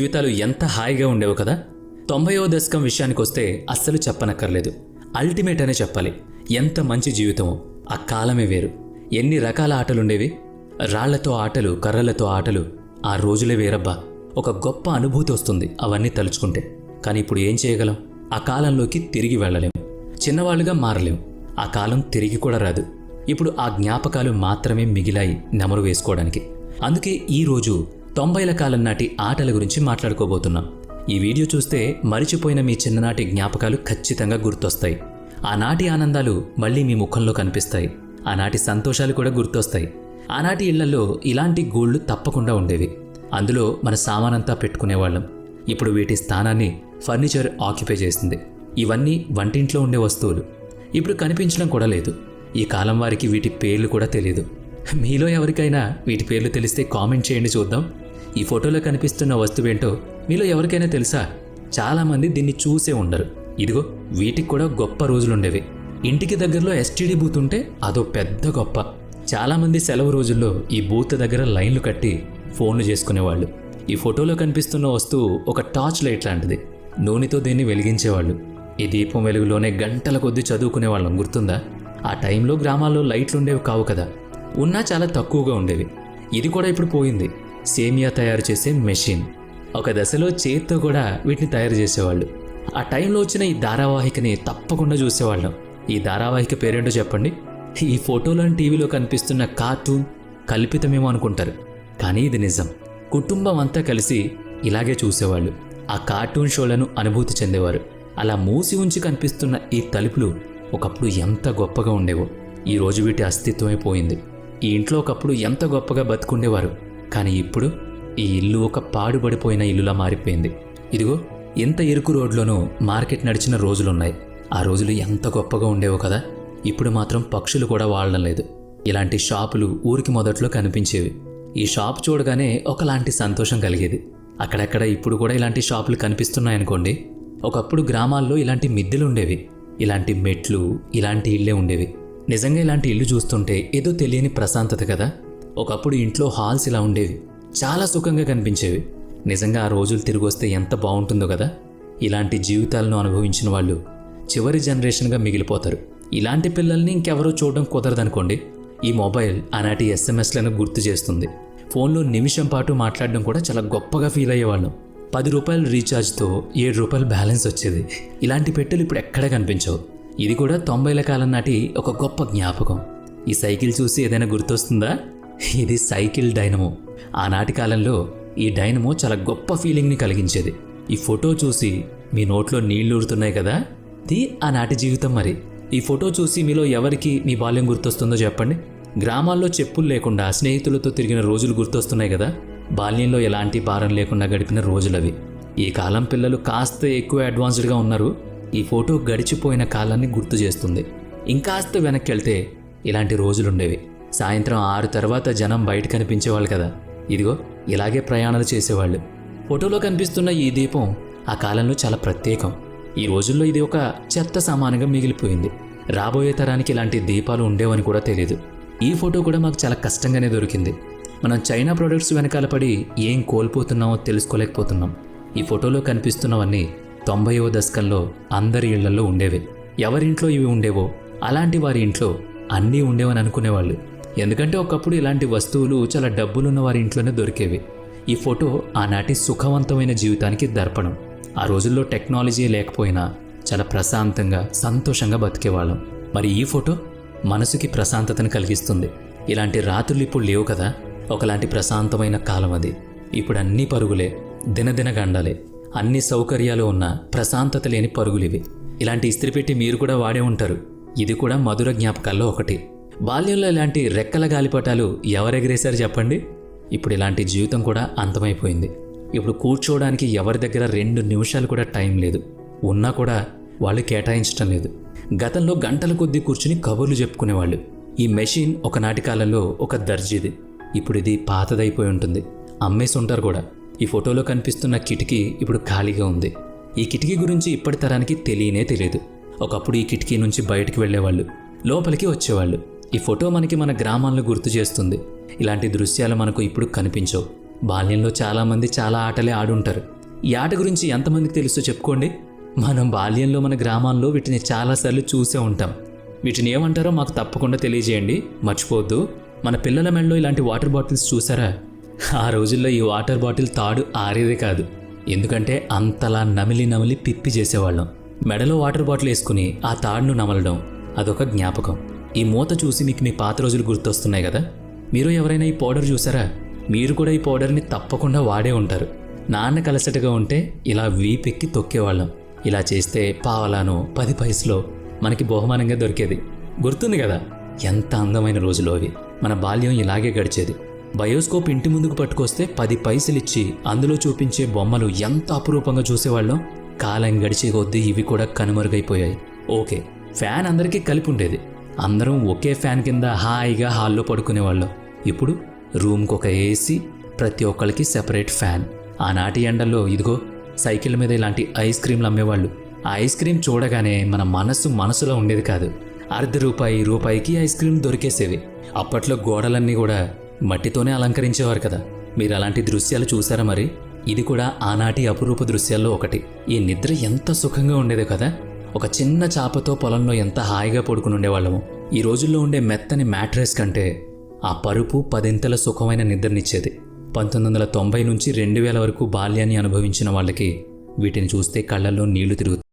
జీవితాలు ఎంత హాయిగా ఉండేవు కదా? తొంభైవ దశకం విషయానికి వస్తే అస్సలు చెప్పనక్కర్లేదు. అల్టిమేట్ అనే చెప్పాలి. ఎంత మంచి జీవితమో. ఆ కాలమే వేరు. ఎన్ని రకాల ఆటలుండేవి? రాళ్ళతో ఆటలు కర్రలతో ఆటలు. ఆ రోజులే వేరబ్బా. ఒక గొప్ప అనుభూతి వస్తుంది అవన్నీ తలుచుకుంటే. కానీ ఇప్పుడు ఏం చేయగలం? ఆ కాలంలోకి తిరిగి వెళ్ళలేం. చిన్నవాళ్ళుగా మారలేం. ఆ కాలం తిరిగి కూడా రాదు. ఇప్పుడు ఆ జ్ఞాపకాలు మాత్రమే మిగిలాయి నెమరు వేసుకోవడానికి. అందుకే ఈ రోజు తొంభైల కాలం నాటి ఆటల గురించి మాట్లాడుకోబోతున్నాం. ఈ వీడియో చూస్తే మరిచిపోయిన మీ చిన్ననాటి జ్ఞాపకాలు ఖచ్చితంగా గుర్తొస్తాయి. ఆనాటి ఆనందాలు మళ్ళీ మీ ముఖంలో కనిపిస్తాయి. ఆనాటి సంతోషాలు కూడా గుర్తొస్తాయి. ఆనాటి ఇళ్ళలో ఇలాంటి గోళ్ళు తప్పకుండా ఉండేవి. అందులో మన సామానంతా పెట్టుకునేవాళ్ళం. ఇప్పుడు వీటి స్థానాన్ని ఫర్నిచర్ ఆక్యుపై చేస్తుంది ఇవన్నీ వంటింట్లో ఉండే వస్తువులు. ఇప్పుడు కనిపించడం కూడా లేదు. ఈ కాలం వారికి వీటి పేర్లు కూడా తెలియదు మీలో ఎవరికైనా వీటి పేర్లు తెలిస్తే కామెంట్ చేయండి చూద్దాం. ఈ ఫోటోలో కనిపిస్తున్న వస్తువేంటో మీలో ఎవరికైనా తెలుసా? చాలామంది దీన్ని చూసే ఉండరు. ఇదిగో వీటికి కూడా గొప్ప రోజులుండేవి ఇంటికి దగ్గరలో ఎస్టీడీ బూత్ ఉంటే అదో పెద్ద గొప్ప. చాలామంది సెలవు రోజుల్లో ఈ బూత్ దగ్గర లైన్లు కట్టి ఫోన్లు చేసుకునేవాళ్ళు. ఈ ఫోటోలో కనిపిస్తున్న వస్తువు ఒక టార్చ్ లైట్ లాంటిది. నూనెతో దీన్ని వెలిగించేవాళ్ళు. ఈ దీపం వెలుగులోనే గంటల కొద్దీ చదువుకునేవాళ్ళం. గుర్తుందా? ఆ టైంలో గ్రామాల్లో లైట్లు ఉండేవి కావు కదా. ఉన్నా చాలా తక్కువగా ఉండేవి. ఇది కూడా ఇప్పుడు పోయింది. సేమియా తయారు చేసే మెషిన్. ఒక దశలో చేత్తో కూడా వీటిని తయారు చేసేవాళ్ళు. ఆ టైంలో వచ్చిన ఈ ధారావాహికని తప్పకుండా చూసేవాళ్ళం. ఈ ధారావాహిక పేరేంటో చెప్పండి? ఈ ఫోటోలోని టీవీలో కనిపిస్తున్న కార్టూన్ కల్పితమేమో అనుకుంటారు. కానీ ఇది నిజం. కుటుంబం అంతా కలిసి ఇలాగే చూసేవాళ్ళు. ఆ కార్టూన్ షోలను అనుభూతి చెందేవారు. అలా మూసి ఉంచి కనిపిస్తున్న ఈ తలుపులు ఒకప్పుడు ఎంత గొప్పగా ఉండేవో. ఈ రోజు వీటి అస్తిత్వమే పోయింది. ఈ ఇంట్లో ఒకప్పుడు ఎంత గొప్పగా బతుకుండేవారు. కానీ ఇప్పుడు ఈ ఇల్లు ఒక పాడుబడిపోయిన ఇల్లులా మారిపోయింది. ఇదిగో ఎంత ఇరుకు రోడ్లోనూ మార్కెట్ నడిచిన రోజులున్నాయి. ఆ రోజులు ఎంత గొప్పగా ఉండేవో కదా. ఇప్పుడు మాత్రం పక్షులు కూడా వాడడం లేదు. ఇలాంటి షాపులు ఊరికి మొదట్లో కనిపించేవి. ఈ షాప్ చూడగానే ఒకలాంటి సంతోషం కలిగేది. అక్కడక్కడ ఇప్పుడు కూడా ఇలాంటి షాపులు కనిపిస్తున్నాయనుకోండి. ఒకప్పుడు గ్రామాల్లో ఇలాంటి మిద్దెలు ఉండేవి. ఇలాంటి మెట్లు ఇలాంటి ఇళ్ళే ఉండేవి. నిజంగా ఇలాంటి ఇల్లు చూస్తుంటే ఏదో తెలియని ప్రశాంతత కదా? ఒకప్పుడు ఇంట్లో హాల్స్ ఇలా ఉండేవి. చాలా సుఖంగా కనిపించేవి. నిజంగా ఆ రోజులు తిరిగి వస్తే ఎంత బాగుంటుందో కదా? ఇలాంటి జీవితాలను అనుభవించిన వాళ్ళు చివరి జనరేషన్గా మిగిలిపోతారు. ఇలాంటి పిల్లల్ని ఇంకెవరో చూడడం కుదరదనుకోండి. ఈ మొబైల్ ఆనాటి ఎస్ఎంఎస్లను గుర్తు చేస్తుంది. ఫోన్లో నిమిషం పాటు మాట్లాడడం కూడా చాలా గొప్పగా ఫీల్ అయ్యేవాళ్ళం. పది రూపాయల రీఛార్జ్తో ఏడు రూపాయలు బ్యాలెన్స్ వచ్చేది. ఇలాంటి పెట్టెలు ఇప్పుడు ఎక్కడ కనిపించవు? ఇది కూడా తొంభైల కాలం నాటి ఒక గొప్ప జ్ఞాపకం. ఈ సైకిల్ చూసి ఏదైనా గుర్తొస్తుందా? ఇది సైకిల్ డైనమో. ఆనాటి కాలంలో ఈ డైనమో చాలా గొప్ప ఫీలింగ్ని కలిగించేది. ఈ ఫోటో చూసి మీ నోట్లో నీళ్ళు ఊరుతున్నాయి కదా? ఇది ఆనాటి జీవితం మరి. ఈ ఫోటో చూసి మీలో ఎవరికి మీ బాల్యం గుర్తొస్తుందో చెప్పండి. గ్రామాల్లో చెప్పులు లేకుండా స్నేహితులతో తిరిగిన రోజులు గుర్తొస్తున్నాయి కదా? బాల్యంలో ఎలాంటి భారం లేకుండా గడిపిన రోజులవి. ఈ కాలం పిల్లలు కాస్త ఎక్కువ అడ్వాన్స్డ్గా ఉన్నారు. ఈ ఫోటో గడిచిపోయిన కాలాన్ని గుర్తు చేస్తుంది. ఇంకాస్త వెనక్కి వెళ్తే ఇలాంటి రోజులుండేవి. సాయంత్రం ఆరు తర్వాత జనం బయట కనిపించేవాళ్ళు కదా. ఇదిగో ఇలాగే ప్రయాణాలు చేసేవాళ్ళు. ఫోటోలో కనిపిస్తున్న ఈ దీపం ఆ కాలంలో చాలా ప్రత్యేకం. ఈ రోజుల్లో ఇది ఒక చెత్త సమానంగా మిగిలిపోయింది. రాబోయే తరానికి ఇలాంటి దీపాలు ఉండేవని కూడా తెలియదు ఈ ఫోటో కూడా మాకు చాలా కష్టంగానే దొరికింది. మనం చైనా ప్రొడక్ట్స్ వెనకాల పడి ఏం కోల్పోతున్నామో తెలుసుకోలేకపోతున్నాం. ఈ ఫోటోలో కనిపిస్తున్నవన్నీ తొంభైవ దశకంలో అందరి ఇళ్ళలో ఉండేవి. ఎవరింట్లో ఇవి ఉండేవో అలాంటి వారి ఇంట్లో అన్నీ ఉండేవని అనుకునేవాళ్ళు. ఎందుకంటే ఒకప్పుడు ఇలాంటి వస్తువులు చాలా డబ్బులున్న వారి ఇంట్లోనే దొరికేవి. ఈ ఫోటో ఆనాటి సుఖవంతమైన జీవితానికి దర్పణం. ఆ రోజుల్లో టెక్నాలజీ లేకపోయినా చాలా ప్రశాంతంగా సంతోషంగా బతికేవాళ్ళం. మరి ఈ ఫోటో మనసుకి ప్రశాంతతను కలిగిస్తుంది. ఇలాంటి రాత్రులు ఇప్పుడు లేవు కదా ఒకలాంటి ప్రశాంతమైన కాలం అది. ఇప్పుడు అన్ని పరుగులే దినదిన గండాలే. అన్ని సౌకర్యాలు ఉన్న ప్రశాంతత లేని పరుగులివి. ఇలాంటి ఇస్త్రీ పెట్టి మీరు కూడా వాడే ఉంటారు. ఇది కూడా మధుర జ్ఞాపకాల్లో ఒకటి. బాల్యంలో ఇలాంటి రెక్కల గాలిపటాలు ఎవరెగిరేశారు చెప్పండి? ఇప్పుడు ఇలాంటి జీవితం కూడా అంతమైపోయింది. ఇప్పుడు కూర్చోవడానికి ఎవరి దగ్గర రెండు నిమిషాలు కూడా టైం లేదు. ఉన్నా కూడా వాళ్ళు కేటాయించటం లేదు. గతంలో గంటల కొద్దీ కూర్చుని కబుర్లు చెప్పుకునేవాళ్ళు. ఈ మెషిన్ ఒకనాటి కాలంలో ఒక దర్జీది. ఇప్పుడు ఇది పాతదైపోయి ఉంటుంది. అమ్మేసి ఉంటారు కూడా. ఈ ఫోటోలో కనిపిస్తున్న కిటికీ ఇప్పుడు ఖాళీగా ఉంది. ఈ కిటికీ గురించి ఇప్పటి తరానికి తెలియనే తెలియదు. ఒకప్పుడు ఈ కిటికీ నుంచి బయటికి వెళ్ళేవాళ్ళు లోపలికి వచ్చేవాళ్ళు. ఈ ఫోటో మనకి మన గ్రామాలను గుర్తు చేస్తుంది. ఇలాంటి దృశ్యాలు మనకు ఇప్పుడు కనిపించవు. బాల్యంలో చాలామంది చాలా ఆటలే ఆడుంటారు. ఈ ఆట గురించి ఎంతమందికి తెలుసో చెప్పుకోండి. మనం బాల్యంలో మన గ్రామాల్లో వీటిని చాలాసార్లు చూసే ఉంటాం. వీటిని ఏమంటారో మాకు తప్పకుండా తెలియజేయండి. మర్చిపోవద్దు. మన పిల్లల మెడలో ఇలాంటి వాటర్ బాటిల్స్ చూసారా? ఆ రోజుల్లో ఈ వాటర్ బాటిల్ తాడు ఆరేదే కాదు. ఎందుకంటే అంతలా నమిలి నమిలి పిప్పి చేసేవాళ్ళం. మెడలో వాటర్ బాటిల్ వేసుకుని ఆ తాడును నమలడం అదొక జ్ఞాపకం. ఈ మూత చూసి మీకు మీ పాత రోజులు గుర్తొస్తున్నాయి కదా? మీరు ఎవరైనా ఈ పౌడర్ చూసారా? మీరు కూడా ఈ పౌడర్ని తప్పకుండా వాడే ఉంటారు. నాన్న కలసటగా ఉంటే ఇలా వీపెక్కి తొక్కేవాళ్ళం. ఇలా చేస్తే పావలాను పది పైసలో మనకి బహుమానంగా దొరికేది. గుర్తుంది కదా? ఎంత అందమైన రోజులు అవి. మన బాల్యం ఇలాగే గడిచేది. బయోస్కోప్ ఇంటి ముందుకు పట్టుకొస్తే పది పైసలు ఇచ్చి అందులో చూపించే బొమ్మలు ఎంత అపురూపంగా చూసేవాళ్ళం? కాలం గడిచే కొద్దీ ఇవి కూడా కనుమరుగైపోయాయి. ఓకే ఫ్యాన్ అందరికీ కలిపి ఉండేది అందరం ఒకే ఫ్యాన్ కింద హాయిగా హాల్లో పడుకునేవాళ్ళం. ఇప్పుడు రూమ్కి ఒక ఏసీ ప్రతి ఒక్కరికి సెపరేట్ ఫ్యాన్. ఆనాటి ఎండల్లో ఇదిగో సైకిల్ మీద ఇలాంటి ఐస్ క్రీమ్లు అమ్మేవాళ్ళు. ఐస్ క్రీమ్ చూడగానే మన మనసు మనసులో ఉండేది కాదు. అర్ధ రూపాయి రూపాయికి ఐస్ క్రీమ్ దొరికేసేవి. అప్పట్లో గోడలన్నీ కూడా మట్టితోనే అలంకరించేవారు కదా. మీరు అలాంటి దృశ్యాలు చూసారా మరి? ఇది కూడా ఆనాటి అపురూప దృశ్యాల్లో ఒకటి. ఈ నిద్ర ఎంత సుఖంగా ఉండేదో కదా. ఒక చిన్న చాపతో పొలంలో ఎంత హాయిగా పడుకుని ఉండేవాళ్ళము. ఈ రోజుల్లో ఉండే మెత్తని మ్యాట్రెస్ కంటే ఆ పరుపు పదింతల సుఖమైన నిద్రనిచ్చేది. పంతొమ్మిది వందల తొంభై నుంచి రెండు వేల వరకు బాల్యాన్ని అనుభవించిన వాళ్ళకి వీటిని చూస్తే కళ్ళల్లో నీళ్ళు తిరుగుతాయి.